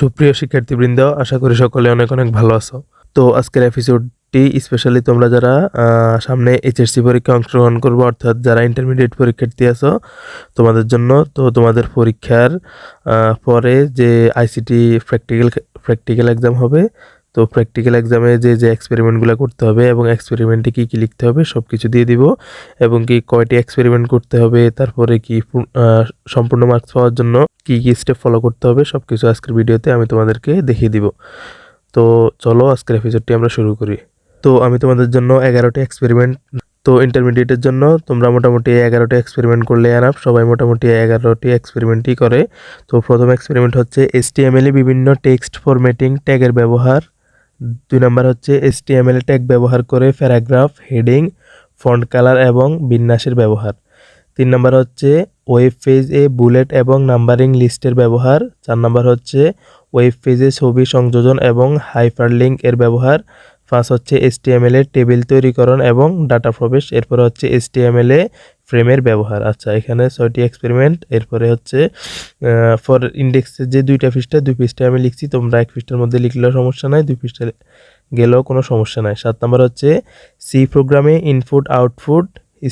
সুপ্রিয় শিক্ষার্থীবৃন্দ, আশা করি সকলে অনেক অনেক ভালো আছো। তো আজকের এপিসোডটি স্পেশালি তোমরা যারা সামনে এইচএসসি পরীক্ষা অংশগ্রহণ করব, অর্থাৎ যারা ইন্টারমিডিয়েট পরীক্ষার্থী আছো, তোমাদের জন্য, তো তোমাদের পরীক্ষার পরে যে আইসিটি প্র্যাকটিক্যাল প্র্যাকটিক্যাল এক্সাম হবে তো প্র্যাকটিক্যাল এক্সামে যে যে এক্সপেরিমেন্টগুলো করতে হবে এবং এক্সপেরিমেন্টে কী কী লিখতে হবে সব কিছু দিয়ে দিব এবং কি কয়টি এক্সপেরিমেন্ট করতে হবে, তারপরে কি সম্পূর্ণ মার্কস পাওয়ার জন্য কি, কী স্টেপ ফলো করতে হবে সব কিছু আজকের ভিডিওতে আমি তোমাদেরকে দেখিয়ে দিব। তো চলো আজকের এপিসোডটি আমরা শুরু করি। তো আমি তোমাদের জন্য এগারোটি এক্সপেরিমেন্ট তো ইন্টারমিডিয়েটের জন্য তোমরা মোটামুটি এগারোটি এক্সপেরিমেন্ট করলে আনাপ সবাই মোটামুটি এগারোটি এক্সপেরিমেন্টই করে। তো প্রথম এক্সপেরিমেন্ট হচ্ছে এসটিএমএল বিভিন্ন টেক্সট ফরম্যাটিং ট্যাগের ব্যবহার দুই নাম্বার হচ্ছে এসটিএমএল ট্যাগ ব্যবহার করে প্যারাগ্রাফ হেডিং ফন্ট কালার এবং বিন্যাসের ব্যবহার। তিন নাম্বার হচ্ছে ওয়েব পেজে বুলেট এবং নাম্বারিং লিস্টের ব্যবহার। চার নাম্বার হচ্ছে ওয়েব পেজে ছবি সংযোজন এবং হাইপারলিঙ্ক এর ব্যবহার। পাঁচ হচ্ছে এসটিএমএল এর টেবিল তৈরিকরণ এবং ডাটা প্রবেশ। এরপর হচ্ছে এসটিএমএল এ ফ্রেমের ব্যবহার। আচ্ছা এখানে ছয়টি এক্সপেরিমেন্ট এরপরে হচ্ছে ফর ইন্ডেক্সের যে দুইটা পৃষ্ঠা, দুই পৃষ্ঠায় আমি লিখছি, তোমরা এক পৃষ্ঠার মধ্যে লিখলেও সমস্যা নাই, দুই পৃষ্ঠা গেলেও কোনো সমস্যা নাই। সাত নম্বর হচ্ছে সি প্রোগ্রামে ইনপুট আউটপুট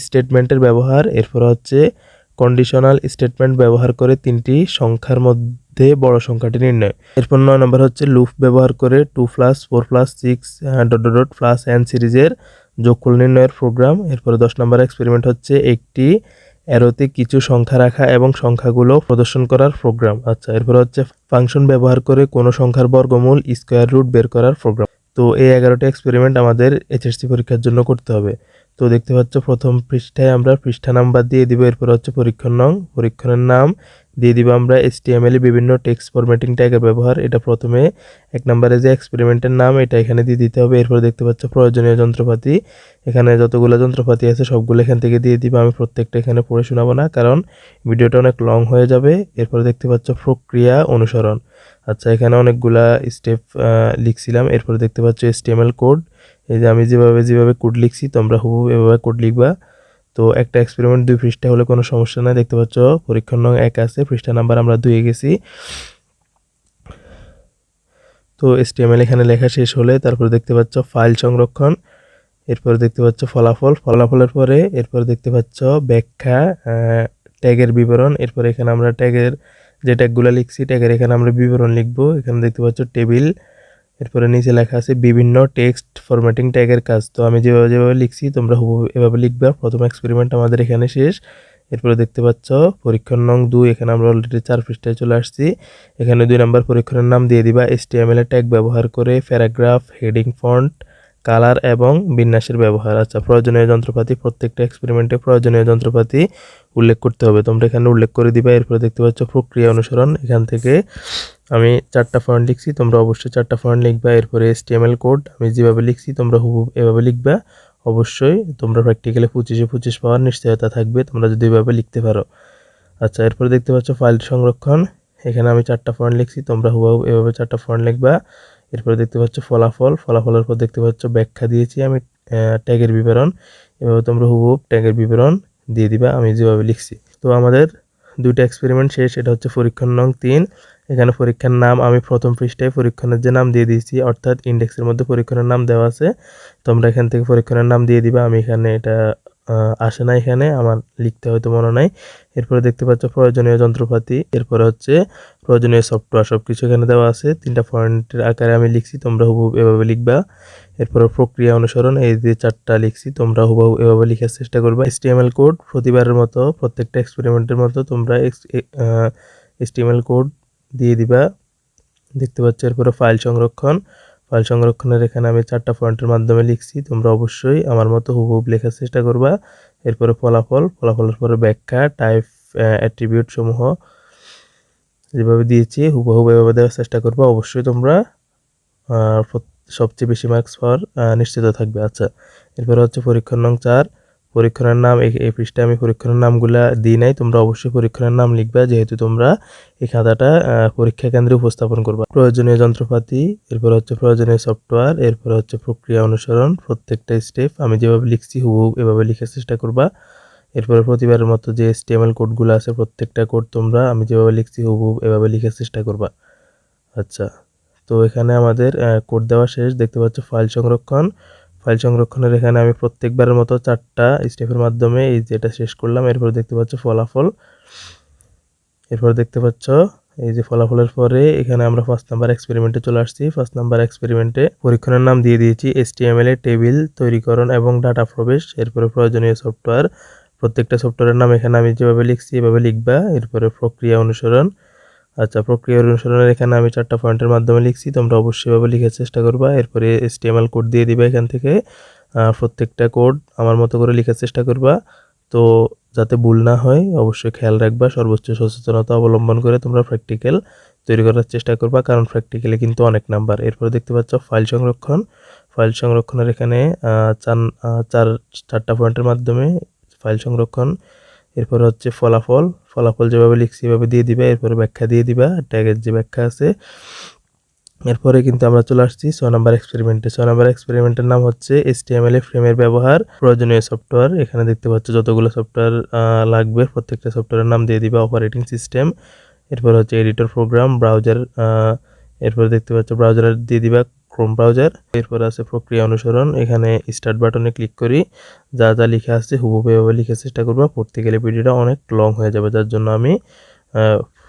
স্টেটমেন্টের ব্যবহার, এরপর হচ্ছে কন্ডিশনাল স্টেটমেন্ট ব্যবহার করে তিনটি সংখ্যার মধ্যে বড় সংখ্যাটি নির্ণয়। এরপর নয় নম্বর হচ্ছে লুফ ব্যবহার করে two plus four plus six dot dot plus n সিরিজের যোগফল নির্ণয়ের প্রোগ্রাম এরপরে দশ নম্বর এক্সপেরিমেন্ট হচ্ছে একটি অ্যারোতে কিছু সংখ্যা রাখা এবং সংখ্যাগুলো প্রদর্শন করার প্রোগ্রাম আচ্ছা এরপরে হচ্ছে ফাংশন ব্যবহার করে কোনো সংখ্যার বর্গমূল স্কোয়ার রুট বের করার প্রোগ্রাম তো এই এগারোটি এক্সপেরিমেন্ট আমাদের এইচএসসি পরীক্ষার জন্য করতে হবে। তো দেখতে পাচ্ছ প্রথম পৃষ্ঠায় আমরা পৃষ্ঠা নাম্বার দিয়ে দিব, এরপর হচ্ছে পরীক্ষণ নং। পরীক্ষণের নাম দিয়ে দিব আমরা এসটিএমএল বিভিন্ন টেক্সট ফরম্যাটিং ট্যাগের ব্যবহার। এটা প্রথমে এক নম্বরে যে এক্সপেরিমেন্টের নাম, এটা এখানে দিয়ে দিতে হবে। এরপর দেখতে পাচ্ছ প্রয়োজনীয় যন্ত্রপাতি। এখানে যতগুলো যন্ত্রপাতি আছে, সবগুলো এখান থেকে দিয়ে দিব। আমি প্রত্যেকটা এখানে পড়ে শোনাবো না, কারণ ভিডিওটা অনেক লং হয়ে যাবে। এরপর দেখতে পাচ্ছ প্রক্রিয়া অনুসরণ। আচ্ছা এখানে অনেকগুলা স্টেপ লিখছিলাম। এরপর দেখতে পাচ্ছ এসটিএমএল কোড এই যে আমি যেভাবে যেভাবে কোড লিখছি, তোমরা হুবহু এভাবে কোড লিখবা। তো একটা এক্সপেরিমেন্ট দুই পৃষ্ঠা হলে কোনো সমস্যা নাই। দেখতে পাচ্ছ পরীক্ষণ নং এক আছে পৃষ্ঠা নাম্বার আমরা দুয়ে গেছি। তো এসটিএমএল এখানে লেখা শেষ হলে তারপর দেখতে পাচ্ছ ফাইল সংরক্ষণ, এরপর দেখতে পাচ্ছ ফলাফল। ফলাফলের পরে এরপর দেখতে পাচ্ছ ব্যাখ্যা ট্যাগের বিবরণ। এরপর এখানে আমরা ট্যাগের যে ট্যাগগুলো লিখছি ট্যাগের এখানে আমরা বিবরণ লিখব। এখানে দেখতে পাচ্ছ টেবিল এরপরে নিচে লেখা আছে বিভিন্ন টেক্সট ফরম্যাটিং ট্যাগের কাজ। তো আমি যেভাবে যেভাবে লিখছি, তোমরা হুব এভাবে লিখবা। প্রথম এক্সপেরিমেন্ট আমাদের এখানে শেষ। এরপরে দেখতে পাচ্ছ, পরীক্ষণ নং দুই, এখানে আমরা অলরেডি চার পৃষ্ঠায় চলে আসছি। এখানে দুই নাম্বার পরীক্ষণের নাম দিয়ে দিবা এস এসটিএমএল ট্যাগ ব্যবহার করে প্যারাগ্রাফ হেডিং ফন্ট কালার এবং বিন্যাসের ব্যবহার। আচ্ছা প্রয়োজনীয় যন্ত্রপাতি, প্রত্যেকটা এক্সপেরিমেন্টে প্রয়োজনীয় যন্ত্রপাতি উল্লেখ করতে হবে। তোমরা এখানে উল্লেখ করে দিবা, এরপরে দেখতে পাচ্ছ প্রক্রিয়া অনুসরণ। এখান থেকে আমি চারটা ফন্ট লিখছি, তোমরা অবশ্যই চারটা ফন্ট লিখবা, এরপরে এসটিএমএল কোড আমি যেভাবে লিখছি, তোমরা হুবহু এভাবে লিখবা। অবশ্যই তোমরা প্র্যাকটিক্যালে পঁচিশে পঁচিশ পাওয়ার নিশ্চয়তা থাকবে, তোমরা যদি এভাবে লিখতে পারো। আচ্ছা এরপরে দেখতে পাচ্ছ ফাইল সংরক্ষণ। এখানে আমি চারটা ফন্ট লিখছি, তোমরা হুবহু এভাবে চারটা ফন্ট লিখবা। এরপরে দেখতে পাচ্ছ ফলাফল। ফলাফলের পর দেখতে পাচ্ছ ব্যাখ্যা দিয়েছি আমি ট্যাগের বিবরণ। এভাবে তোমরা হুবহু ট্যাগের বিবরণ দিয়ে দিবা, আমি যেভাবে লিখছি। তো আমাদের দুইটা এক্সপেরিমেন্ট শেষ, এটা হচ্ছে পরীক্ষণ নং তিন। এখানে পরীক্ষার নাম আমি প্রথম পৃষ্ঠায় পরীক্ষণের যে নাম দিয়ে দিয়েছি, অর্থাৎ ইন্ডেক্সের মধ্যে পরীক্ষণের নাম দেওয়া আছে। তোমরা এখান থেকে পরীক্ষণের নাম দিয়ে দিবা, আমি এখানে এটা আসে না এখানে, আমার লিখতে হয়তো মনে নাই। এরপরে দেখতে পাচ্ছ প্রয়োজনীয় যন্ত্রপাতি, এরপরে হচ্ছে প্রয়োজনীয় সফটওয়্যার সব কিছু এখানে দেওয়া আছে। তিনটা পয়েন্টের আকারে আমি লিখছি, তোমরা হুবহু এভাবে লিখবা। এরপরে প্রক্রিয়া অনুসরণ, এই যে চারটা লিখছি, তোমরা হুবহু এভাবে লিখার চেষ্টা করবা। এসটিএমএল কোড প্রতিবারের মতো, প্রত্যেকটা এক্সপেরিমেন্টের মতো তোমরা এসটিএমএল কোড দিয়ে দিবা। দেখতে পাচ্ছ এরপরে ফাইল সংরক্ষণ। ফাইল সংরক্ষণের এখানে আমি চারটা পয়েন্টের মাধ্যমে লিখছি, তোমরা অবশ্যই আমার মতো হুবহুব লেখার চেষ্টা করবা। এরপরে ফলাফল, ফলাফলের পরে ব্যাখ্যা টাইপ অ্যাট্রিবিউট সমূহ যেভাবে দিয়েছি, হুবহু এভাবে দেওয়ার চেষ্টা করব। অবশ্যই তোমরা সবচেয়ে বেশি মার্কস পাওয়ার নিশ্চিত থাকবে। আচ্ছা এরপরে হচ্ছে পরীক্ষণ নং চার। পরীক্ষণের নাম, এই পৃষ্ঠায় আমি পরীক্ষণের নামগুলা দিই নাই, তোমরা অবশ্যই পরীক্ষণের নাম লিখবা, যেহেতু তোমরা এই খাতাটা পরীক্ষা কেন্দ্রে উপস্থাপন করবা। প্রয়োজনীয় যন্ত্রপাতি, এরপর হচ্ছে প্রয়োজনীয় সফটওয়্যার এরপর হচ্ছে প্রক্রিয়া অনুসরণ, প্রত্যেকটা স্টেপ আমি যেভাবে লিখছি, হুবহু এভাবে লিখার চেষ্টা করবা। এরপরে প্রতিবারের মতো যে এসটিএমএল কোডগুলো আছে, প্রত্যেকটা কোড তোমরা আমি যেভাবে লিখছি, হুবহু এভাবে লিখার চেষ্টা করবা। আচ্ছা তো এখানে আমাদের কোড দেওয়া শেষ, দেখতে পাচ্ছ ফাইল সংরক্ষণ। ফাইল সংরক্ষণের এখানে আমি প্রত্যেকবারের মতো চারটা স্টেপের মাধ্যমে এই যেটা শেষ করলাম। এরপর দেখতে পাচ্ছ ফলাফল। এরপর দেখতে পাচ্ছ এই যে ফলাফলের পরে এখানে আমরা ফার্স্ট নাম্বার এক্সপেরিমেন্টে চলে আসছি। ফার্স্ট নাম্বার এক্সপেরিমেন্টে পরীক্ষণের নাম দিয়ে দিয়েছি এসটিএমএল এ টেবিল তৈরিকরণ এবং ডাটা প্রবেশ। এরপরে প্রয়োজনীয় সফটওয়্যার প্রত্যেকটা সফটওয়্যারের নাম এখানে আমি যেভাবে লিখছি এভাবে লিখবা। এরপরে প্রক্রিয়া অনুসরণ। আচ্ছা প্রক্রিয়া অনুসরণের এখানে আমি চারটা পয়েন্টের মাধ্যমে লিখছি। তোমরা অবশ্যই এভাবে লিখার চেষ্টা করবা। এরপরে এসটিএমএল কোড দিয়ে দিবা এখান থেকে। প্রত্যেকটা কোড আমার মতো করে লেখার চেষ্টা করবা। তো যাতে ভুল না হয়, অবশ্যই খেয়াল রাখবা। সর্বোচ্চ সচেতনতা অবলম্বন করে তোমরা প্র্যাকটিক্যাল তৈরি করার চেষ্টা করবা, কারণ প্র্যাকটিক্যালে কিন্তু অনেক নাম্বার এরপরে দেখতে পাচ্ছ ফাইল সংরক্ষণ। ফাইল সংরক্ষণের এখানে চার চারটা পয়েন্টের মাধ্যমে ফাইল সংরক্ষণ। এরপর হচ্ছে ফলাফল। ফলাফল যেভাবে লিখছি এভাবে দিয়ে দিবা, এরপর ব্যাখ্যা দিয়ে দিবা ট্যাগের যে ব্যাখ্যা আছে। এরপরে কিন্তু আমরা চলে আসছি ছয় নম্বর এক্সপেরিমেন্টে ছয় নম্বর এক্সপেরিমেন্টের নাম হচ্ছে এসটিএমএল এ ফ্রেমের ব্যবহার, প্রয়োজনীয় সফটওয়্যার এখানে দেখতে পাচ্ছ যতগুলো সফটওয়্যার লাগবে, প্রত্যেকটা সফটওয়্যারের নাম দিয়ে দিবা অপারেটিং সিস্টেম এরপর হচ্ছে এডিটর প্রোগ্রাম ব্রাউজার এরপর দেখতে পাচ্ছ ব্রাউজার দিয়ে দিবা ক্রোম ব্রাউজার এরপর আছে প্রক্রিয়া অনুসরণ। এখানে স্টার্ট বাটনে ক্লিক করি। যা যা লিখে আসছে, হুবহু এভাবে লিখার চেষ্টা করব। পড়তে গেলে ভিডিওটা অনেক লং হয়ে যাবে। যার জন্য আমি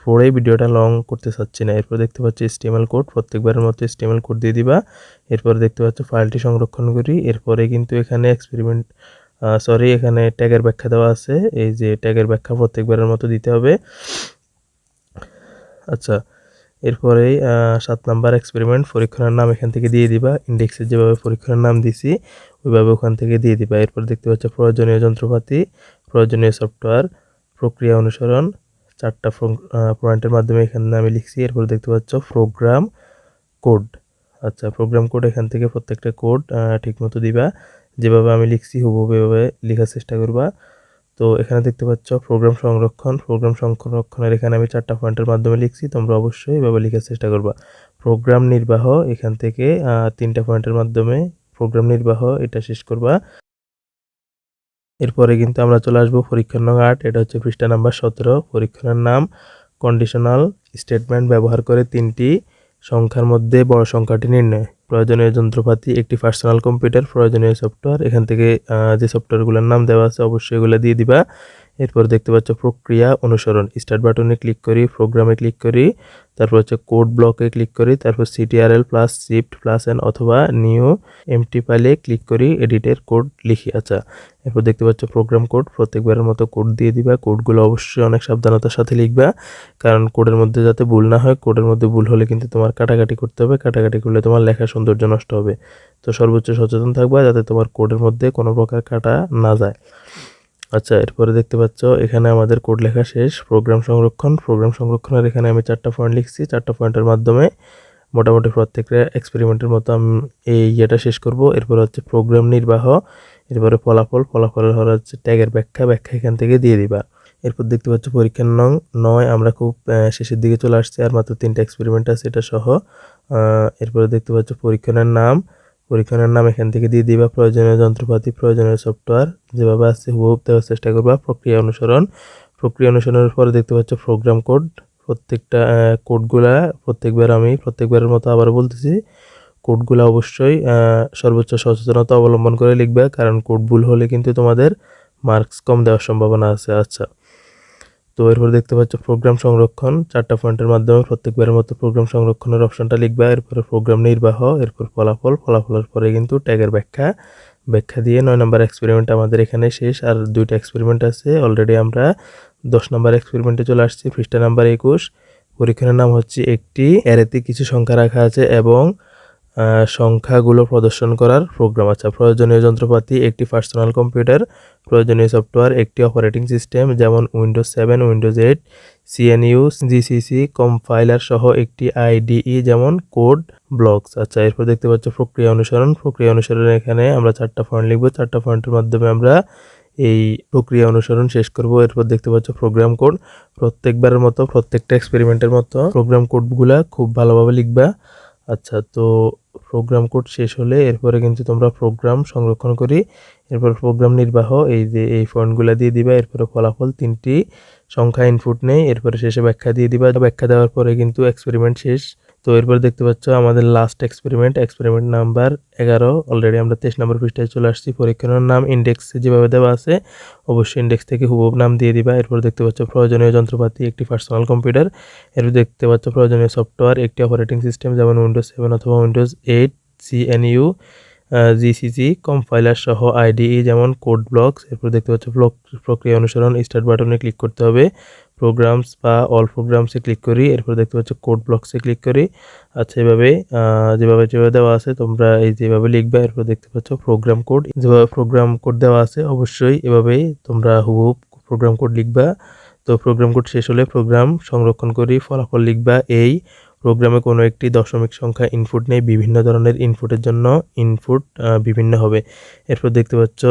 পড়েই ভিডিওটা লং করতে চাচ্ছি না। এরপর দেখতে পাচ্ছি স্টিমেল কোড প্রত্যেকবারের মতো স্টিমেল কোড দিয়ে দিবা। এরপর দেখতে পাচ্ছ ফাইলটি সংরক্ষণ করি। এরপরে কিন্তু এখানে এক্সপেরিমেন্ট সরি এখানে ট্যাগের ব্যাখ্যা দেওয়া আছে। এই যে ট্যাগের ব্যাখ্যা প্রত্যেকবারের মতো দিতে হবে। আচ্ছা এরপরে সাত নাম্বার এক্সপেরিমেন্ট পরীক্ষণের নাম এখান থেকে দিয়ে দিবা। ইন্ডেক্সের যেভাবে পরীক্ষণের নাম দিছি, ওইভাবে ওখান থেকে দিয়ে দিবা। এরপর দেখতে পাচ্ছ প্রয়োজনীয় যন্ত্রপাতি, প্রয়োজনীয় সফটওয়্যার প্রক্রিয়া অনুসরণ, চারটা পয়েন্টের মাধ্যমে এখানে আমি লিখছি। এরপর দেখতে পাচ্ছ প্রোগ্রাম কোড আচ্ছা প্রোগ্রাম কোড এখান থেকে প্রত্যেকটা কোড ঠিকমতো দিবা। যেভাবে আমি লিখছি, হুবহু এভাবে লেখার চেষ্টা করবা। তো এখানে দেখতে পাচ্ছ প্রোগ্রাম সংরক্ষণ প্রোগ্রাম সংরক্ষণের এখানে আমি চারটা পয়েন্টের মাধ্যমে লিখছি, তোমরা অবশ্যই এভাবে লেখার চেষ্টা করবা। প্রোগ্রাম নির্বাহ, এখান থেকে তিনটা পয়েন্টের মাধ্যমে প্রোগ্রাম নির্বাহ, এটা শেষ করবা। এরপরে কিন্তু আমরা চলে আসব পরীক্ষণ নং আট, এটা হচ্ছে পৃষ্ঠা নাম্বার সতেরো। পরীক্ষণের নাম কন্ডিশনাল স্টেটমেন্ট ব্যবহার করে তিনটি সংখ্যার মধ্যে বড় সংখ্যাটি নির্ণয়। প্রয়োজনীয় যন্ত্রপাতি, একটি পার্সোনাল কম্পিউটার প্রয়োজনীয় সফটওয়্যার এখান থেকে যে সফটওয়্যারগুলোর নাম দেওয়া আছে অবশ্যই এগুলো দিয়ে দিবা। এরপর দেখতে পাচ্ছ প্রক্রিয়া অনুসরণ। স্টার্ট বাটনে ক্লিক করি প্রোগ্রামে ক্লিক করি, তারপর হচ্ছে কোড ব্লকে ক্লিক করি, তারপর CTRL plus shift plus N অথবা নিউ এমটি পাইলে ক্লিক করি এডিটের কোড লিখি। আচ্ছা এরপর দেখতে পাচ্ছ প্রোগ্রাম কোড প্রত্যেকবারের মতো কোড দিয়ে দিবা। কোডগুলো অবশ্যই অনেক সাবধানতার সাথে লিখবা, কারণ কোডের মধ্যে যাতে ভুল না হয় কোডের মধ্যে ভুল হলে কিন্তু তোমার কাটাকাটি করতে হবে, কাটাকাটি করলে তোমার লেখার সৌন্দর্য নষ্ট হবে। তো সর্বোচ্চ সচেতন থাকবা, যাতে তোমার কোডের মধ্যে কোনো প্রকার কাটা না যায়। আচ্ছা এরপরে দেখতে পাচ্ছ, এখানে আমাদের কোড লেখা শেষ। প্রোগ্রাম সংরক্ষণ প্রোগ্রাম সংরক্ষণের এখানে আমি চারটা পয়েন্ট লিখছি। চারটা পয়েন্টের মাধ্যমে মোটামুটি প্রত্যেকটা এক্সপেরিমেন্টের মতো আমি এই ইয়েটা শেষ করব। এরপর হচ্ছে প্রোগ্রাম নির্বাহ। এরপরে ফলাফল, ফলাফলের হওয়ার হচ্ছে ট্যাগের ব্যাখ্যা ব্যাখ্যা এখান থেকে দিয়ে দিবা। এরপর দেখতে পাচ্ছ পরীক্ষার নং নয়, আমরা খুব শেষের দিকে চলে আসছি আর মাত্র তিনটা এক্সপেরিমেন্ট আছে এটা সহ। এরপরে দেখতে পাচ্ছ পরীক্ষণের নাম। পরীক্ষণের নাম এখান থেকে দিয়ে দিবা। প্রয়োজনীয় যন্ত্রপাতি, প্রয়োজনীয় সফটওয়্যার যেভাবে আছে হুবহুব দেওয়ার চেষ্টা করবা। প্রক্রিয়া অনুসরণ। প্রক্রিয়া অনুসরণের পরে দেখতে পাচ্ছ প্রোগ্রাম কোড প্রত্যেকটা কোডগুলা প্রত্যেকবার আমি, প্রত্যেকবারের মতো আবার বলতেছি। কোডগুলো অবশ্যই সর্বোচ্চ সচেতনতা অবলম্বন করে লিখবে, কারণ কোড ভুল হলে কিন্তু তোমাদের মার্কস কম দেওয়ার সম্ভাবনা আছে। আচ্ছা তো এরপর দেখতে পাচ্ছ প্রোগ্রাম সংরক্ষণ, চারটা পয়েন্টের মাধ্যমে প্রত্যেকবারের মতো প্রোগ্রাম সংরক্ষণের অপশনটা লিখবা, এরপরে প্রোগ্রাম নির্বাহ, এরপর ফলাফল, ফলাফলের পরে কিন্তু ট্যাগের ব্যাখ্যা ব্যাখ্যা দিয়ে নয় নম্বর এক্সপেরিমেন্ট আমাদের এখানে শেষ, আর দুইটা এক্সপেরিমেন্ট আছে অলরেডি আমরা দশ নম্বর এক্সপেরিমেন্টে চলে আসছি, পৃষ্ঠা নাম্বার একুশ পরীক্ষার নাম হচ্ছে একটি অ্যারেতে কিছু সংখ্যা রাখা আছে এবং সংখ্যাগুলো প্রদর্শন করার প্রোগ্রাম আচ্ছা প্রয়োজনীয় যন্ত্রপাতি, একটি পার্সোনাল কম্পিউটার প্রয়োজনীয় সফটওয়্যার একটি অপারেটিং সিস্টেম যেমন Windows seven Windows eight CNU GCC compiler সহ একটি আইডিই যেমন কোড ব্লকস আচ্ছা এরপর দেখতে পাচ্ছ প্রক্রিয়া অনুসরণ। প্রক্রিয়া অনুসরণ এখানে আমরা চারটা পয়েন্ট লিখব। চারটা পয়েন্টের মাধ্যমে আমরা এই প্রক্রিয়া অনুসরণ শেষ করব। এরপর দেখতে পাচ্ছ প্রোগ্রাম কোড প্রত্যেকবারের মতো, প্রত্যেকটা এক্সপেরিমেন্টের মতো প্রোগ্রাম কোডগুলা খুব ভালোভাবে লিখবা। আচ্ছা তো প্রোগ্রাম কোড শেষ হলে এরপরে কিন্তু তোমরা প্রোগ্রাম সংরক্ষণ করি। এরপর প্রোগ্রাম নির্বাহ, এই যে এই ফন্টগুলো দিয়ে দিবা। এরপরে ফলাফল তিনটি, সংখ্যা ইনপুট নেই, এরপরে শেষে ব্যাখ্যা দিয়ে দিবা। ব্যাখ্যা দেওয়ার পরে কিন্তু এক্সপেরিমেন্ট শেষ। তো এরপর দেখতে পাচ্ছ আমাদের লাস্ট এক্সপেরিমেন্ট এক্সপেরিমেন্ট নাম্বার এগারো। অলরেডি আমরা তেইশ নম্বর পৃষ্ঠায় চলে আসছি। পরীক্ষণের নাম ইন্ডেক্স যেভাবে দেওয়া আছে, অবশ্যই ইন্ডেক্স থেকে হুবহুব নাম দিয়ে দিবা। এরপর দেখতে পাচ্ছ প্রয়োজনীয় যন্ত্রপাতি, একটি পার্সোনাল কম্পিউটার এরপর দেখতে পাচ্ছ প্রয়োজনীয় সফটওয়্যার একটি অপারেটিং সিস্টেম যেমন উইন্ডোজ সেভেন অথবা Windows eight GNU GCC compiler সহ আইডিই যেমন কোড ব্লকস এরপর দেখতে পাচ্ছ ব্লক প্রক্রিয়া অনুসরণ স্টার্ট বাটনে ক্লিক করতে হবে। প্রোগ্রামস বা অল প্রোগ্রামসে ক্লিক করি, এরপর দেখতে পাচ্ছ কোড ব্লকসে ক্লিক করি। আচ্ছা এভাবে যেভাবে যেভাবে দেওয়া আছে, তোমরা এই যেভাবে লিখবে, এরপর দেখতে পাচ্ছ প্রোগ্রাম কোড যেভাবে প্রোগ্রাম কোড দেওয়া আছে, অবশ্যই এভাবেই তোমরা হুবহুব প্রোগ্রাম কোড লিখবা। তো প্রোগ্রাম কোড শেষ হলে প্রোগ্রাম সংরক্ষণ করি, ফলাফল লিখবা। এই প্রোগ্রামে কোনো একটি দশমিক সংখ্যা ইনপুট নেই, বিভিন্ন ধরনের ইনপুটের জন্য ইনপুট বিভিন্ন হবে। এরপর দেখতে পাচ্ছ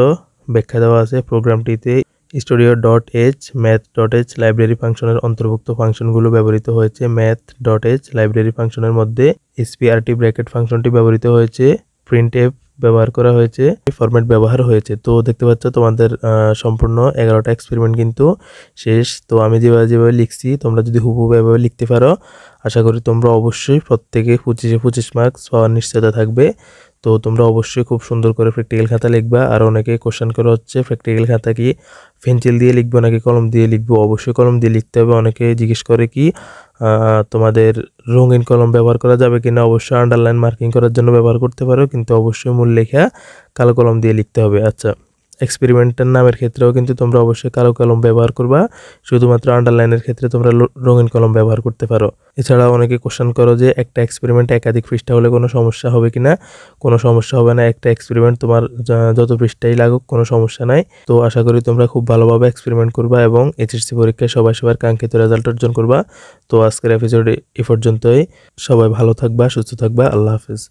ব্যাখ্যা দেওয়া আছে প্রোগ্রামটিতে studio dot H math dot H library ফাংশনের অন্তর্ভুক্ত ফাংশনগুলো ব্যবহৃত হয়েছে ম্যাথ ডট এইচ লাইব্রেরি ফাংশনের মধ্যে এসপিআরটি ব্র্যাকেট ফাংশনটি ব্যবহৃত হয়েছে প্রিন্ট এফ ব্যবহার করা হয়েছে ফরম্যাট ব্যবহার হয়েছে। তো দেখতে পাচ্ছ তোমাদের সম্পূর্ণ এগারোটা এক্সপেরিমেন্ট কিন্তু শেষ। তো আমি যেভাবে যেভাবে লিখছি, তোমরা যদি হুবহু এভাবে লিখতে পারো, আশা করি তোমরা অবশ্যই প্রত্যেকে পঁচিশে পঁচিশ মার্কস পাওয়ার নিশ্চয়তা থাকবে। তো তোমরা অবশ্যই খুব সুন্দর করে প্র্যাকটিক্যাল খাতা লিখবা। আর অনেকে কোশ্চেন করে হচ্ছে প্র্যাকটিক্যাল খাতা কি পেন্সিল দিয়ে লিখব নাকি কলম দিয়ে লিখব? অবশ্যই কলম দিয়ে লিখতে হবে। অনেকে জিজ্ঞেস করে কি তোমাদের রঙিন কলম ব্যবহার করা যাবে কিনা, অবশ্যই আন্ডারলাইন মার্কিং করার জন্য ব্যবহার করতে পারো, কিন্তু অবশ্যই মূল লেখা কালো কলম দিয়ে লিখতে হবে। আচ্ছা। এক্সপেরিমেন্টের নামের ক্ষেত্রেও কিন্তু তোমরা অবশ্যই কালো কলম ব্যবহার করবা। শুধুমাত্র আন্ডারলাইনের ক্ষেত্রে তোমরা রঙিন কলম ব্যবহার করতে পারো। এছাড়া অনেকে কোশ্চেন করো যে, একটা এক্সপেরিমেন্ট একাধিক পৃষ্ঠা হলে কোনো সমস্যা হবে কিনা কোনো সমস্যা হবে না, একটা এক্সপেরিমেন্ট তোমার যত পৃষ্ঠাই লাগুক, কোনো সমস্যা নাই। তো আশা করি তোমরা খুব ভালোভাবে এক্সপেরিমেন্ট করবা এবং এইচএসসি পরীক্ষায় সবাই সবার কাঙ্ক্ষিত রেজাল্ট অর্জন করবা। তো আজকের এপিসোডে এ পর্যন্তই। সবাই ভালো থাকবা, সুস্থ থাকবা। আল্লাহ হাফেজ।